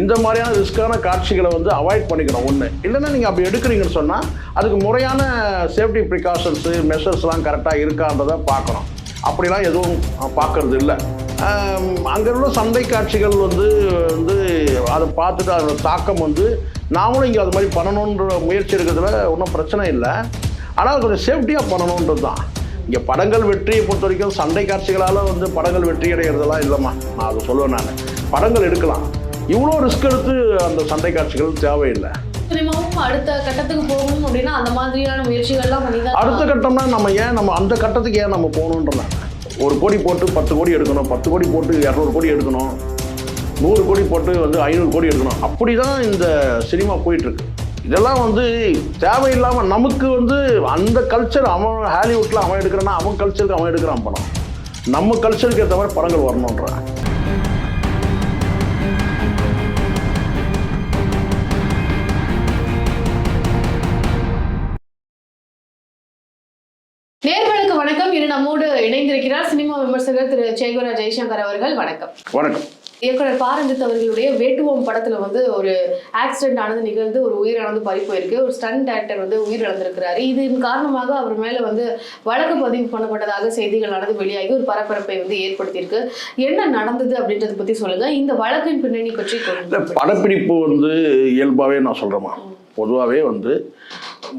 இந்த மாதிரியான ரிஸ்க்கான காட்சிகளை வந்து அவாய்ட் பண்ணிக்கணும் ஒன்று இல்லைன்னா நீங்கள் அப்படி எடுக்கிறீங்கன்னு சொன்னால் அதுக்கு முறையான சேஃப்டி ப்ரிகாஷன்ஸு மெஷர்ஸ்லாம் கரெக்டாக இருக்கான்றதை பார்க்கணும். அப்படிலாம் எதுவும் பார்க்கறது இல்லை. அங்கே உள்ள சண்டை காட்சிகள் வந்து வந்து அதை பார்த்துட்டு அதோட தாக்கம் வந்து நாமளும் இங்கே அது மாதிரி பண்ணணுன்ற முயற்சி இருக்கிறதுல ஒன்றும் பிரச்சனை இல்லை. ஆனால் கொஞ்சம் சேஃப்டியாக பண்ணணுன்றது தான். இங்கே படங்கள் வெற்றியை பொறுத்த வரைக்கும் சண்டை காட்சிகளால் வந்து படங்கள் வெற்றி அடைகிறதெல்லாம் இல்லைம்மா. நான் அதை சொல்லுவேன் நான். படங்கள் எடுக்கலாம். இவ்வளோ ரிஸ்க் எடுத்து அந்த சண்டை காட்சிகள் தேவையில்லை. சினிமாவும் அடுத்த கட்டத்துக்கு போகணும் அப்படின்னா அந்த மாதிரியான முயற்சிகள்லாம் பண்ணி அடுத்த கட்டம்னா நம்ம ஏன் நம்ம அந்த கட்டத்துக்கு ஏன் நம்ம போகணுன்றேன் ஒரு கோடி போட்டு பத்து கோடி எடுக்கணும் பத்து கோடி போட்டு இரநூறு கோடி எடுக்கணும் நூறு கோடி போட்டு வந்து ஐநூறு கோடி எடுக்கணும். அப்படி தான் இந்த சினிமா போயிட்டுருக்கு. இதெல்லாம் வந்து தேவையில்லாமல் நமக்கு வந்து அந்த கல்ச்சர் அவன் ஹாலிவுட்டில் அவன் எடுக்கிறான்னா அவன் கல்ச்சருக்கு அவன் எடுக்கிறான் படம். நம்ம கல்ச்சருக்கு ஏற்ற மாதிரி படங்கள் வரணுன்றான் நம்மோடு இணைந்திருக்கிறார் சினிமா விமர்சகர் திரு சேகுரா ஜெய்சங்கர் அவர்கள். வணக்கம். வணக்கம். இயக்குனர் பாரஞ்சித் அவர்களுடைய வேட்டுவோம் படத்துல வந்து ஒரு ஆக்சிடென்ட் ஆனது நிகழ்ந்து ஒரு உயிரிழந்து பறி போயிருக்கு. ஒரு ஸ்டன் டேரக்டர் வந்து உயிரிழந்திருக்கிறாரு. இதன் காரணமாக அவர் மேல வந்து வழக்கு பதிவு பண்ணப்பட்டதாக செய்திகள் நடந்து வெளியாகி ஒரு பரபரப்பை வந்து ஏற்படுத்தியிருக்கு. என்ன நடந்தது அப்படின்றத பத்தி சொல்லுங்க. இந்த வழக்கின் பின்னணி பற்றி படப்பிடிப்பு வந்து இயல்பாகவே நான் சொல்கிறேம்மா பொதுவாகவே வந்து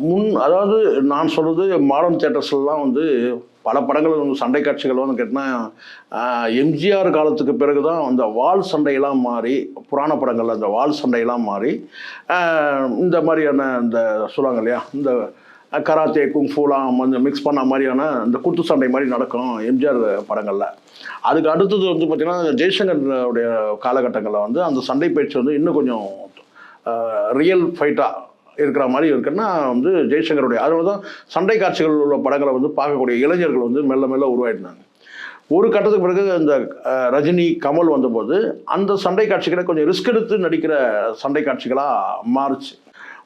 முன் அதாவது நான் சொல்கிறது மாடர்ன் தேட்டர்ஸ்லாம் வந்து பல படங்கள் வந்து சண்டை காட்சிகள் வந்து கேட்டால் எம்ஜிஆர் காலத்துக்கு பிறகு தான் அந்த வால் சண்டையெல்லாம் மாறி புராண படங்கள் அந்த வால் சண்டையெல்லாம் மாறி இந்த மாதிரியான இந்த சொல்லுவாங்க இல்லையா இந்த கராத்தே குங்ஃபூலாம் வந்து மிக்ஸ் பண்ண மாதிரியான இந்த குத்து சண்டை மாதிரி நடக்கும் எம்ஜிஆர் படங்களில். அதுக்கு அடுத்தது வந்து பார்த்திங்கன்னா ஜெய்சங்கருடைய காலகட்டங்களில் வந்து அந்த சண்டை பயிற்சி வந்து இன்னும் கொஞ்சம் ரியல் ஃபைட்டாக இருக்கிற மாதிரி இருக்குன்னா வந்து ஜெய்சங்கருடைய அதனால தான் சண்டை காட்சிகள் உள்ள படங்களை வந்து பார்க்கக்கூடிய இளைஞர்கள் வந்து மெல்ல மெல்ல உருவாயிட்டாங்க. ஒரு கட்டத்துக்கு பிறகு இந்த அஹ், ரஜினி கமல் வந்தபோது அந்த சண்டை காட்சிகளை கொஞ்சம் ரிஸ்க் எடுத்து நடிக்கிற சண்டை காட்சிகளாக மாறுச்சு.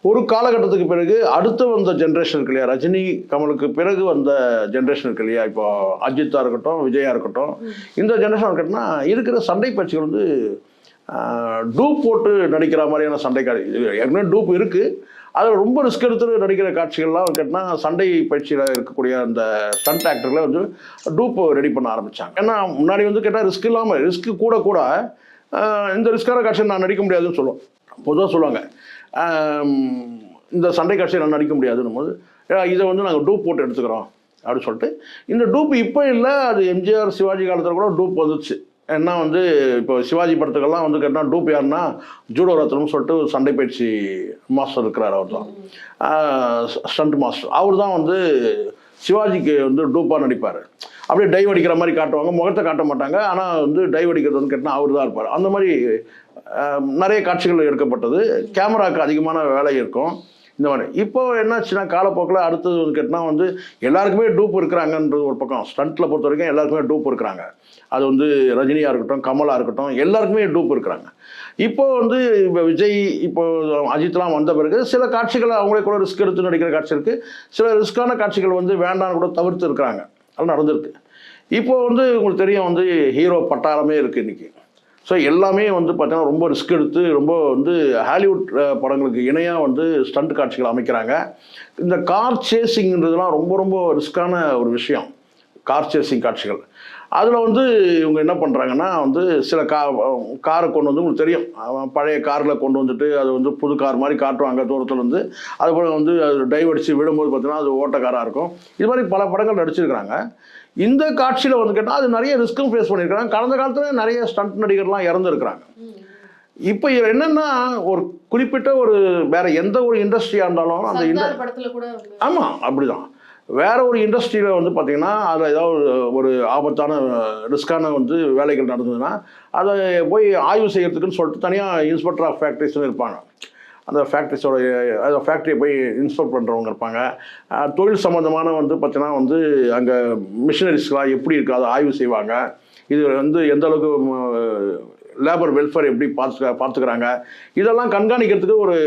ஒரு காலகட்டத்துக்கு பிறகு அடுத்து வந்த ஜென்ரேஷன் இருக்கு இல்லையா ரஜினி கமலுக்கு பிறகு வந்த ஜென்ரேஷன் இருக்கு இல்லையா இப்போ அஜித்தா இருக்கட்டும் விஜயா இருக்கட்டும் இந்த ஜென்ரேஷன் இருக்கட்டும்னா இருக்கிற சண்டை காட்சிகள் வந்து டூப் போட்டு நடிக்கிற மாதிரியான சண்டை காட்சி ஏற்கனவே டூப் இருக்குது அதில் ரொம்ப ரிஸ்க் எடுத்து நடிக்கிற காட்சிகள்லாம் கேட்டால் சண்டை பயிற்சியில் இருக்கக்கூடிய அந்த ஸ்டண்ட் ஆக்டர்களை வந்து டூப் ரெடி பண்ண ஆரம்பித்தாங்க ஏன்னா முன்னாடி வந்து கேட்டால் ரிஸ்க் இல்லாமல் ரிஸ்க் கூட கூட இந்த ரிஸ்கான காட்சியை நான் நடிக்க முடியாதுன்னு சொல்லுவோம். பொதுவாக சொல்லுவாங்க. இந்த சண்டை காட்சியை நான் நடிக்க முடியாதுன்னு போது இதை வந்து நாங்கள் டூப் போட்டு எடுத்துக்கிறோம். அப்படின்னு சொல்லிட்டு இந்த டூப் இப்போ இல்லை அது எம்ஜிஆர் சிவாஜி காலத்தில் கூட டூப் வந்துச்சு. ஏன்னா வந்து இப்போ சிவாஜி படத்துக்கெல்லாம் வந்து கேட்டால் டூப் யாருன்னா ஜூடோ ரத்னம் சொல்லிட்டு ஒரு சண்டை பயிற்சி மாஸ்டர் இருக்கிறார் அவர் தான் ஸ்டண்ட் மாஸ்டர். அவர் தான் வந்து சிவாஜிக்கு வந்து டூப்பாக நடிப்பார். அப்படியே டைவ் அடிக்கிற மாதிரி காட்டுவாங்க. முகத்தை காட்ட மாட்டாங்க. ஆனால் வந்து டைவ் அடிக்கிறது வந்து கேட்டால் அவர் தான் இருப்பார். அந்த மாதிரி நிறைய காட்சிகள் எடுக்கப்பட்டது. கேமராவுக்கு அதிகமான வேலை இருக்கும். இந்த மாதிரி. இப்போ என்னாச்சுன்னா காலப்போக்கில் அடுத்தது வந்து கேட்டால் வந்து எல்லாருக்குமே டூப் இருக்கிறாங்கன்றது ஒரு பக்கம். ஸ்டண்ட்டில் பொறுத்த வரைக்கும் எல்லாருக்குமே டூப் இருக்கிறாங்க. அது வந்து ரஜினியாக இருக்கட்டும் கமலாக இருக்கட்டும் எல்லாருக்குமே டூப் இருக்கிறாங்க. இப்போ வந்து இப்போ விஜய் இப்போ அஜித்லாம் வந்த பிறகு சில காட்சிகள் அவங்களே கூட ரிஸ்க் எடுத்து நடிக்கிற காட்சி இருக்குது சில ரிஸ்க்கான காட்சிகள் வந்து வேண்டாம்னு கூட தவிர்த்து இருக்கிறாங்க. அது நடந்திருக்கு. இப்போ வந்து உங்களுக்கு தெரியும் வந்து ஹீரோ பட்டாளமே இருக்குது இன்றைக்கி ஸோ எல்லாமே வந்து பார்த்தீங்கன்னா ரொம்ப ரிஸ்க் எடுத்து ரொம்ப வந்து ஹாலிவுட் படங்களுக்கு இணையாக வந்து ஸ்டண்ட் காட்சிகள் அமைக்கிறாங்க. இந்த கார் சேசிங்கிறதுலாம் ரொம்ப ரொம்ப ரிஸ்க்கான ஒரு விஷயம். கார் சேசிங் காட்சிகள். அதில் வந்து இவங்க என்ன பண்ணுறாங்கன்னா வந்து சில கா காரை கொண்டு வந்து உங்களுக்கு தெரியும். பழைய காரில் கொண்டு வந்துட்டு அது வந்து புது கார் மாதிரி காட்டுவாங்க தூரத்தில் வந்து அது போல் வந்து அது டைவ் அடித்து விடும்போது பார்த்தீங்கன்னா அது ஓட்ட காராக இருக்கும். இது மாதிரி பல படங்கள் நடிச்சிருக்கிறாங்க. இந்த காட்சியில் வந்து கேட்டால் அது நிறைய ரிஸ்க்கும் ஃபேஸ் பண்ணியிருக்கிறாங்க. கடந்த காலத்தில் நிறைய ஸ்டண்ட் நடிகர்லாம் இறந்துருக்கிறாங்க. இப்போ என்னன்னா ஒரு குறிப்பிட்ட ஒரு வேற எந்த ஒரு இண்டஸ்ட்ரியாக இருந்தாலும் அந்த வந்து ஆமாம் அப்படிதான். வேற ஒரு இண்டஸ்ட்ரியில் வந்து பார்த்தீங்கன்னா அதில் ஏதாவது ஒரு- ஆபத்தான ரிஸ்கான வந்து வேலைகள் நடந்ததுன்னா அதை போய் ஆய்வு செய்யறதுக்குன்னு சொல்லிட்டு தனியாக இன்ஸ்பெக்டர் ஆஃப் ஃபேக்ட்ரிஸ்னு இருப்பாங்க. அந்த ஃபேக்ட்ரிஸோட அந்த ஃபேக்ட்ரியை போய் இன்ஸ்பெக்ட் பண்ணுறவங்க இருப்பாங்க. தொழில் சம்மந்தமான வந்து பார்த்தீங்கன்னா வந்து அங்கே மிஷினரிஸ்லாம் எப்படி இருக்குது அதை ஆய்வு செய்வாங்க. இது வந்து எந்த அளவுக்கு லேபர் வெல்ஃபேர் எப்படி பார்த்து பார்த்துக்கிறாங்க இதெல்லாம் கண்காணிக்கிறதுக்கு ஒரு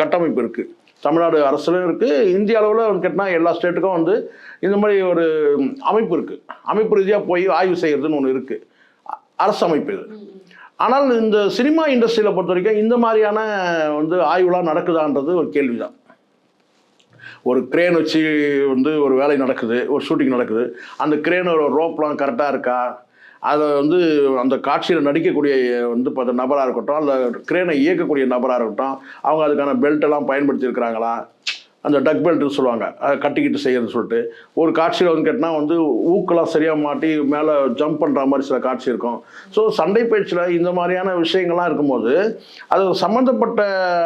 கட்டமைப்பு இருக்குது தமிழ்நாடு அரசுலையும் இருக்குது இந்திய அளவில் கேட்டால் எல்லா ஸ்டேட்டுக்கும் வந்து இந்த மாதிரி ஒரு அமைப்பு இருக்குது அமைப்பு ரீதியாக போய் ஆய்வு செய்கிறதுன்னு ஒன்று இருக்குது அரசு அமைப்பு இது. ஆனால் இந்த சினிமா இண்டஸ்ட்ரியில் பொறுத்த வரைக்கும் இந்த மாதிரியான வந்து ஆய்வுலாம் நடக்குதான்றது ஒரு கேள்விதான். ஒரு கிரேன் வச்சு வந்து ஒரு வேலை நடக்குது ஒரு ஷூட்டிங் நடக்குது. அந்த கிரேனோட ரோப்லாம் கரெக்டாக இருக்கா? அதை வந்து அந்த காட்சியில் நடிக்கக்கூடிய வந்து பார்த்த நபராக இருக்கட்டும் அந்த கிரேனை இயக்கக்கூடிய நபராக இருக்கட்டும் அவங்க அதுக்கான பெல்ட்டெல்லாம் பயன்படுத்தியிருக்கிறாங்களா? அந்த டக் பெல்ட்னு சொல்லுவாங்க. அதை கட்டிக்கிட்டு செய்யறதுன்னு சொல்லிட்டு. ஒரு காட்சியில் வந்து கேட்டால் வந்து ஊக்கெல்லாம் சரியாக மாட்டி மேலே ஜம்ப் பண்ணுற மாதிரி சில காட்சி இருக்கும். ஸோ சண்டை பயிற்சியில் இந்த மாதிரியான விஷயங்கள்லாம் இருக்கும்போது அது சம்மந்தப்பட்ட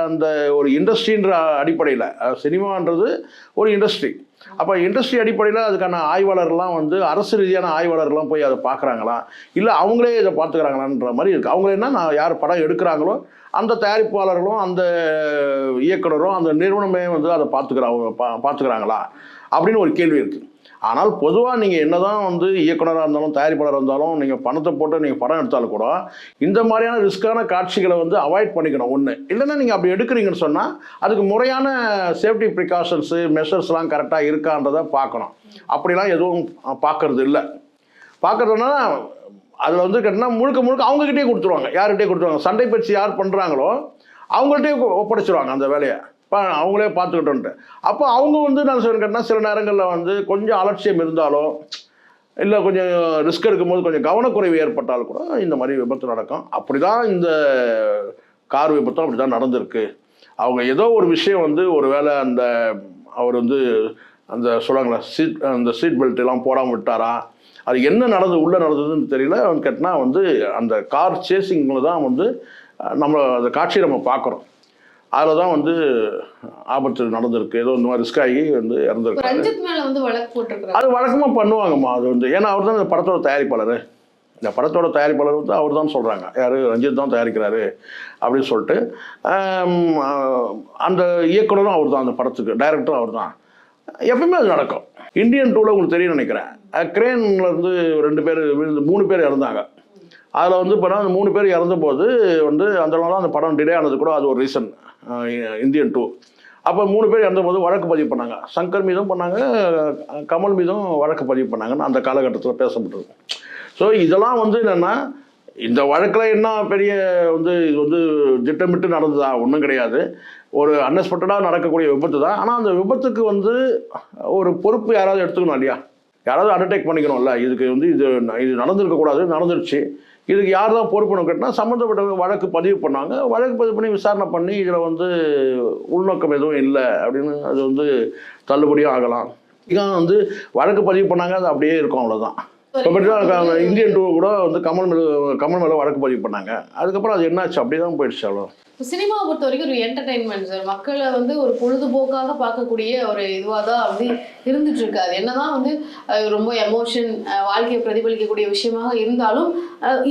அந்த ஒரு இண்டஸ்ட்ரின்ற அடிப்படையில் சினிமான்றது ஒரு இண்டஸ்ட்ரி அப்போ இண்டஸ்ட்ரி அடிப்படையில் அதுக்கான ஆய்வாளர்லாம் வந்து அரசு ரீதியான ஆய்வாளர்லாம் போய் அதை பார்க்குறாங்களா? இல்லை அவங்களே இதை பார்த்துக்கிறாங்களான்ற மாதிரி இருக்குது அவங்க என்ன நான் யார் படம் எடுக்கிறாங்களோ அந்த தயாரிப்பாளர்களும் அந்த இயக்குனரும் அந்த நிறுவனமே வந்து அதை பார்த்துக்கிறாங்க பா பார்த்துக்கிறாங்களா? அப்படின்னு ஒரு கேள்வி இருக்குது ஆனால் பொதுவாக நீங்கள் என்னதான் வந்து இயக்குனராக இருந்தாலும் தயாரிப்பாளராக இருந்தாலும் நீங்கள் பணத்தை போட்டு நீங்கள் படம் எடுத்தாலும் கூட இந்த மாதிரியான ரிஸ்க்கான காட்சிகளை வந்து அவாய்ட் பண்ணிக்கணும் ஒன்று இல்லைன்னா நீங்கள் அப்படி எடுக்கிறீங்கன்னு சொன்னால் அதுக்கு முறையான சேஃப்டி ப்ரிகாஷன்ஸு மெஷர்ஸ்லாம் கரெக்டாக இருக்கான்றதை பார்க்கணும். அப்படிலாம் எதுவும் பார்க்கறது இல்லை. பார்க்கறதுனால அதில் வந்து கேட்டால் முழுக்க முழுக்க அவங்ககிட்டயே கொடுத்துருவாங்க. யார்கிட்டே கொடுத்துருவாங்க. சண்டை பயிற்சி யார் பண்ணுறாங்களோ அவங்கள்ட்டே ஒப்படைச்சிருவாங்க அந்த வேலையை. அவங்களே பார்த்துக்கிட்டோன்ட்டு. அப்போ அவங்க வந்து நான் சொல்ல கேட்டால் சில நேரங்களில் வந்து கொஞ்சம் அலட்சியம் இருந்தாலும் இல்லை கொஞ்சம் ரிஸ்க் எடுக்கும்போது கொஞ்சம் கவனக்குறைவு ஏற்பட்டாலும் கூட இந்த மாதிரி விபத்து நடக்கும். அப்படி தான் இந்த கார் விபத்தும் அப்படி தான் நடந்திருக்கு. அவங்க ஏதோ ஒரு விஷயம் வந்து ஒரு வேளை அந்த அவர் வந்து அந்த சொல்லுவாங்களா சீட் அந்த சீட் பெல்ட் எல்லாம் போடாமல் விட்டாரா? அது என்ன நடந்தது உள்ளே நடந்ததுன்னு தெரியல. அவன் கேட்டினா வந்து அந்த கார் சேசிங்கில் தான் வந்து நம்ம அந்த காட்சியை நம்ம பார்க்குறோம். அதில் தான் வந்து ஆபத்து நடந்திருக்கு. ஏதோ இந்த மாதிரி ரிஸ்க் ஆகி வந்து இறந்துருக்கு அது வழக்கமாக பண்ணுவாங்கம்மா. அது வந்து ஏன்னா அவர் தான் இந்த படத்தோட தயாரிப்பாளர். இந்த படத்தோட தயாரிப்பாளர் வந்து அவர் தான் சொல்கிறாங்க யார்? ரஞ்சித் தான் தயாரிக்கிறாரு அப்படின்னு சொல்லிட்டு அந்த இயக்குனரும் அவர் தான் அந்த படத்துக்கு டைரக்டரும் அவர் தான். எப்பவுமே அது நடக்கும். இந்தியன் டூவில் உங்களுக்கு தெரியும் நினைக்கிறேன். கிரேன்ல இருந்து ரெண்டு பேர் விழுந்து மூணு பேர் இறந்தாங்க. அதில் வந்து இப்போ அந்த மூணு பேர் இறந்தபோது வந்து அந்தளவுலாம் அந்த படம் டிலே ஆனது கூட அது ஒரு ரீசன் இந்தியன் டூ அப்போ மூணு பேர் இறந்தபோது வழக்கு பதிவு பண்ணாங்க. சங்கர் மீதும் பண்ணாங்க கமல் மீதும் வழக்கு பதிவு பண்ணாங்கன்னு அந்த காலகட்டத்தில் பேசப்பட்டது. ஸோ இதெல்லாம் வந்து என்னென்னா இந்த வழக்கில் என்ன பெரிய வந்து இது வந்து திட்டமிட்டு நடந்ததா ஒன்றும் கிடையாது. ஒரு அன்எக்ஸ்பெக்டடாக நடக்கக்கூடிய விபத்து தான். ஆனால் அந்த விபத்துக்கு வந்து ஒரு பொறுப்பு யாராவது எடுத்துக்கணும் இல்லையா? யாராவது அண்டர்டேக் பண்ணிக்கணும்ல. இதுக்கு வந்து இது இது நடந்திருக்கக்கூடாது நடந்துருச்சு. இதுக்கு யார் தான் பொறுப்புன்னு கேட்டால் சம்மந்தப்பட்ட வழக்கு பதிவு பண்ணாங்க. வழக்கு பதிவு பண்ணி விசாரணை பண்ணி இதில் வந்து உள்நோக்கம் எதுவும் இல்லை அப்படின்னு அது வந்து தள்ளுபடியும் ஆகலாம். இதான் வந்து வழக்கு பதிவு பண்ணாங்க அது அப்படியே இருக்கும் அவ்வளோதான் இப்போ இந்தியன் டூ கூட வந்து கமல் மேலே கமல் மேலே வழக்கு பதிவு பண்ணாங்க. அதுக்கப்புறம் அது என்னாச்சு? அப்படியே தான் போயிடுச்சு அவ்வளோ சினிமாவை பொறுத்த வரைக்கும் ஒரு என்டர்டைன்மெண்ட் சார் மக்களை வந்து ஒரு பொழுதுபோக்காக பார்க்கக்கூடிய ஒரு இதுவாக தான் வந்து இருந்துட்டு இருக்காது என்னதான் வந்து ரொம்ப எமோஷன் வாழ்க்கையை பிரதிபலிக்கக்கூடிய விஷயமாக இருந்தாலும்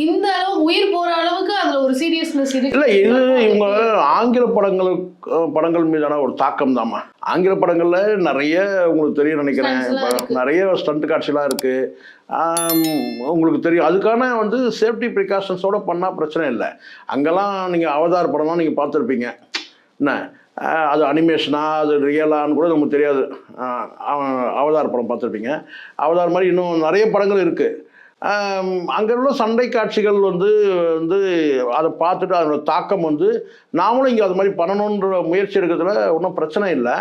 இந்த அளவு உயிர் போற அளவுக்கு அதுல ஒரு சீரியஸ்னஸ் இருக்கு. இல்லை இது இவங்க ஆங்கில படங்கள் படங்கள் மீதான ஒரு தாக்கம் தாம்மா ஆங்கில படங்கள்ல நிறைய உங்களுக்கு தெரியும் நினைக்கிறேன். நிறைய ஸ்டண்ட் காட்சிலாம் இருக்கு. ஆம், உங்களுக்கு தெரியும். அதுக்கான வந்து சேஃப்டி ப்ரிகாஷன்ஸோட பண்ணால் பிரச்சனை இல்லை. அங்கெல்லாம் நீங்கள் அவதார் படம்லாம் நீங்கள் பார்த்துருப்பீங்க. என்ன? அது அனிமேஷனா அது ரியலான்னு கூட நமக்கு தெரியாது. அவதார் படம் பார்த்துருப்பீங்க. அவதார் மாதிரி இன்னும் நிறைய படங்கள் இருக்குது அங்கே உள்ள சண்டை காட்சிகள் வந்து வந்து அதை பார்த்துட்டு அதோட தாக்கம் வந்து நாமளும் இங்கே அது மாதிரி பண்ணணுன்ற முயற்சி எடுக்கிறதுல ஒன்றும் பிரச்சனை இல்லை.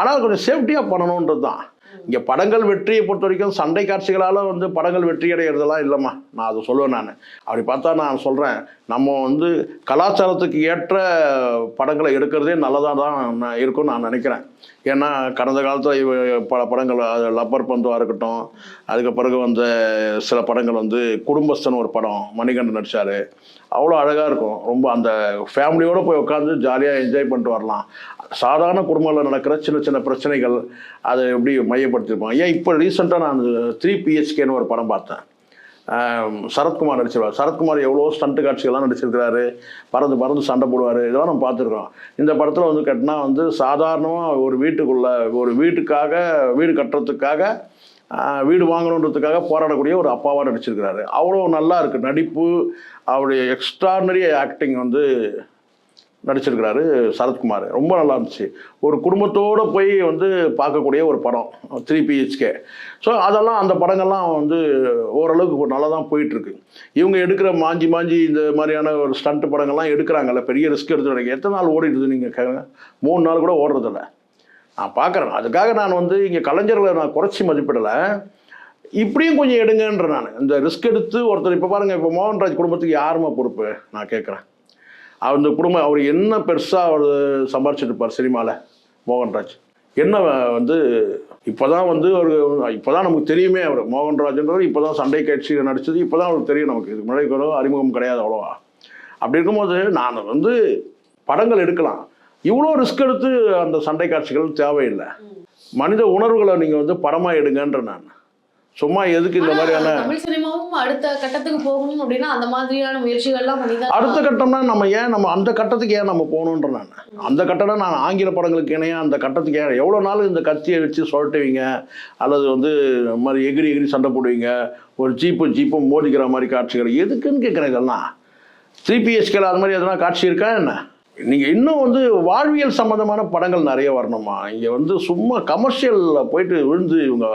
ஆனால் கொஞ்சம் சேஃப்டியாக பண்ணணுன்றது தான். இங்கே படங்கள் வெற்றியை பொறுத்த வரைக்கும் சண்டை காட்சிகளால் வந்து படங்கள் வெற்றி அடைகிறதெல்லாம் இல்லைம்மா. நான் அதை சொல்லுவேன் நான். அப்படி பார்த்தா நான் சொல்கிறேன் நம்ம வந்து கலாச்சாரத்துக்கு ஏற்ற படங்களை எடுக்கிறதே நல்லதாக தான் நான் இருக்கும்னு நான் நினைக்கிறேன். ஏன்னா கடந்த காலத்தில் இவ பல படங்கள் அது லப்பர் பந்துவாக இருக்கட்டும் அதுக்கு பிறகு வந்த சில படங்கள் வந்து குடும்பஸ்தன் ஒரு படம் மணிகண்டன் நடிச்சார். அவ்வளோ அழகாக இருக்கும். ரொம்ப அந்த ஃபேமிலியோடு போய் உட்காந்து ஜாலியாக என்ஜாய் பண்ணிட்டு வரலாம். சாதாரண குடும்பங்களில் நடக்கிற சின்ன சின்ன பிரச்சனைகள் அதை எப்படி மையப்படுத்தியிருப்பாங்க ஏன் இப்போ ரீசெண்டாக நான் த்ரீ பிஹெச்கேன்னு ஒரு படம் பார்த்தேன். சரத்குமார் நடிச்சிருவார் சரத்குமார் எவ்வளோ ஸ்டண்ட்டு காட்சிகள்லாம் நடிச்சிருக்கிறாரு. பறந்து பறந்து சண்டை போடுவார். இதெல்லாம் நம்ம பார்த்துருக்கோம் இந்த படத்தில் வந்து கட்டினா வந்து சாதாரணமாக ஒரு வீட்டுக்குள்ளே ஒரு வீட்டுக்காக வீடு கட்டுறதுக்காக வீடு வாங்கணுன்றதுக்காக போராடக்கூடிய ஒரு அப்பாவாக நடிச்சிருக்கிறாரு. அவ்வளோ நல்லா இருக்குது நடிப்பு அவருடைய எக்ஸ்ட்ரானரி ஆக்டிங் வந்து நடிச்சிருக்கிறாரு சரத்குமார். ரொம்ப நல்லா இருந்துச்சு. ஒரு குடும்பத்தோடு போய் வந்து பார்க்கக்கூடிய ஒரு படம் த்ரீ பிஹெச்கே ஸோ அதெல்லாம் அந்த படங்கள்லாம் வந்து ஓரளவுக்கு நல்லா தான் போயிட்டுருக்கு. இவங்க எடுக்கிற மாஞ்சி மாஞ்சி இந்த மாதிரியான ஒரு ஸ்டண்ட் படங்கள்லாம் எடுக்கிறாங்கல்ல பெரிய ரிஸ்க் எடுத்துடுறீங்க எத்தனை நாள் ஓடிடுது நீங்கள் கேளுங்க. மூணு நாள் கூட ஓடுறதில்ல. நான் பார்க்குறேன். அதுக்காக நான் வந்து இங்கே கலைஞர்களை நான் குறைச்சி மதிப்பிடலை. இப்படியும் கொஞ்சம் எடுங்கன்ற நான். இந்த ரிஸ்க் எடுத்து ஒருத்தர் இப்போ பாருங்கள் இப்போ மோகன்ராஜ் குடும்பத்துக்கு யாருமா பொறுப்பு? நான் கேட்குறேன். அந்த குடும்பம் அவர் என்ன பெருசாக அவர் சம்பாரிச்சிட்டு இருப்பார் சினிமாவில் மோகன்ராஜ்? என்ன வந்து இப்போ தான் வந்து ஒரு இப்போ தான் நமக்கு தெரியுமே அவர். மோகன்ராஜ்ன்றவர் இப்போ தான் சண்டை காட்சியில் நடிச்சது இப்போ தான் அவருக்கு தெரியும் நமக்கு. இதுக்கு முன்னாடி கூட அறிமுகம் கிடையாது அவ்வளோவா. அப்படி இருக்கும்போது நான் வந்து படங்கள் எடுக்கலாம். இவ்வளோ ரிஸ்க் எடுத்து அந்த சண்டை காட்சிகள் தேவையில்லை. மனித உணர்வுகளை நீங்கள் வந்து படமாக எடுங்கன்ற நான். சும்மா எதுக்கு இந்த மாதிரியான தமிழ் சினிமாவும் அடுத்த கட்டத்துக்கு போகணும் அப்படின்னா அந்த மாதிரியான முயற்சிகள்லாம் பண்ணிதான் அடுத்த கட்டம்னா நம்ம ஏன் நம்ம அந்த கட்டத்துக்கு ஏன் நம்ம போகணுன்ற நான். அந்த கட்டம் நான் ஆங்கில படங்களுக்கு இணையா அந்த கட்டத்துக்கு ஏன் எவ்வளோ நாள் இந்த கத்தியை வச்சு சொல்லிட்டுவீங்க அல்லது வந்து மாதிரி எகிரி எகிரி சண்டை போடுவீங்க? ஒரு ஜீப்பு ஜீப்பும் மோதிக்கிற மாதிரி காட்சிகள். எதுக்குன்னு கேட்குறேன் இதெல்லாம். த்ரீ பிஹெச்கேல அது மாதிரி எதனா காட்சி இருக்கா என்ன? நீங்கள் இன்னும் வந்து வாழ்வியல் சம்மந்தமான படங்கள் நிறைய வரணுமா? இங்கே வந்து சும்மா கமர்ஷியலில் போயிட்டு விழுந்து இவங்க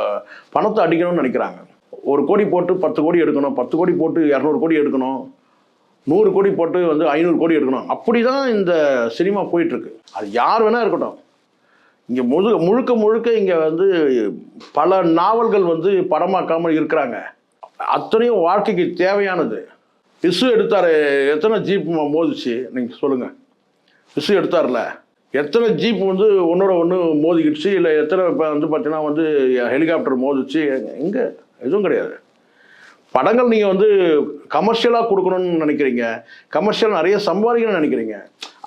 பணத்தை அடிக்கணும்னு நினைக்கிறாங்க. ஒரு கோடி போட்டு பத்து கோடி எடுக்கணும் பத்து கோடி போட்டு இரநூறு கோடி எடுக்கணும் நூறு கோடி போட்டு வந்து ஐநூறு கோடி எடுக்கணும். அப்படி தான் இந்த சினிமா போயிட்டுருக்கு. அது யார் வேணால் இருக்கட்டும். இங்கே முழு முழுக்க முழுக்க இங்கே வந்து பல நாவல்கள் வந்து படமாக்காமல் இருக்கிறாங்க. அத்தனையும் வாழ்க்கைக்கு தேவையானது. இசு எடுத்தார். எத்தனை ஜீப் மோதிச்சு? நீங்கள் சொல்லுங்கள் விஷயம் எடுத்தார்ல. எத்தனை ஜீப் வந்து ஒன்றோட ஒன்று மோதிக்கிடுச்சு இல்லை எத்தனை இப்போ வந்து பார்த்தீங்கன்னா வந்து ஹெலிகாப்டர் மோதிச்சு எங்கே எதுவும் கிடையாது. படங்கள் நீங்கள் வந்து கமர்ஷியலாக கொடுக்கணும்னு நினைக்கிறீங்க. கமர்ஷியல் நிறைய சம்பாதிக்கணும்னு நினைக்கிறீங்க.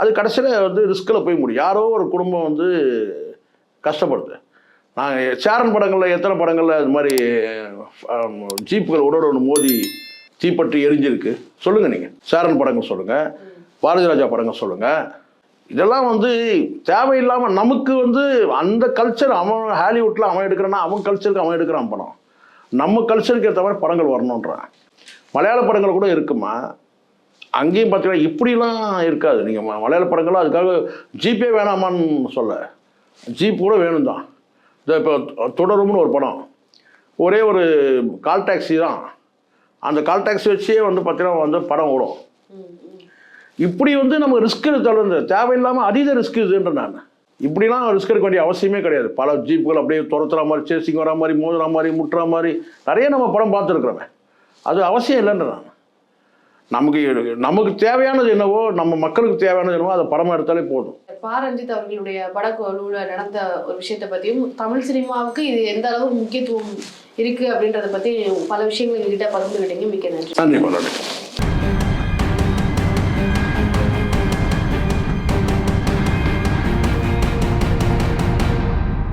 அது கடைசியில் வந்து ரிஸ்கில் போய் முடியும். யாரோ ஒரு குடும்பம் வந்து கஷ்டப்படுது. நான் சேரன் படங்களில் எத்தனை படங்களில் இது மாதிரி ஜீப்புகள் உடனே ஒன்று மோதி தீப்பற்றி எரிஞ்சிருக்கு. சொல்லுங்கள் நீங்கள் சேரன் படங்கள் சொல்லுங்கள் பாரதி ராஜா படங்கள் சொல்லுங்கள் இதெல்லாம் வந்து தேவையில்லாமல் நமக்கு வந்து அந்த கல்ச்சர் அவன் ஹாலிவுட்டில் அவன் எடுக்கிறான்னா அவன் கல்ச்சருக்கு அவன் எடுக்கிறான் படம். நம்ம கல்ச்சருக்கு ஏற்ற மாதிரி படங்கள் வரணுன்றான் மலையாள படங்கள் கூட இருக்குமா? அங்கேயும் பார்த்தீங்கன்னா இப்படிலாம் இருக்காது. நீங்கள் மலையாள படங்களும் அதுக்காக ஜீப்பே வேணாமான்னு சொல்ல. ஜீப் கூட வேணும் தான் இந்த இப்போ தொடரும்னு ஒரு படம். ஒரே ஒரு கால் டாக்ஸி தான். அந்த கால் டாக்ஸி வச்சே வந்து பார்த்தீங்கன்னா வந்து படம் ஓடும். இப்படி வந்து நம்ம ரிஸ்க் எடுத்தாலும் தேவையில்லாமல் அதீத ரிஸ்க் இதுன்ற நான். இப்படிலாம் ரிஸ்க் எடுக்க வேண்டிய அவசியமே கிடையாது. பல ஜீப்புகள் அப்படியே துரத்துற மாதிரி சேசிங் வர மாதிரி மோதுற மாதிரி முட்டுற மாதிரி நிறைய நம்ம படம் பார்த்துருக்குறோமே. அது அவசியம் இல்லைன்ற நான். நமக்கு நமக்கு தேவையானது என்னவோ நம்ம மக்களுக்கு தேவையானது என்னவோ அதை படமாக எடுத்தாலே போதும். பா ரஞ்சித் அவர்களுடைய படக்குழுல நடந்த ஒரு விஷயத்தை பத்தியும் தமிழ் சினிமாவுக்கு இது எந்த அளவு முக்கியத்துவம் இருக்கு அப்படின்றத பத்தி பல விஷயங்கள் எங்ககிட்ட பகிர்ந்துக்கிட்டீங்க மிக்க நன்றி. நன்றி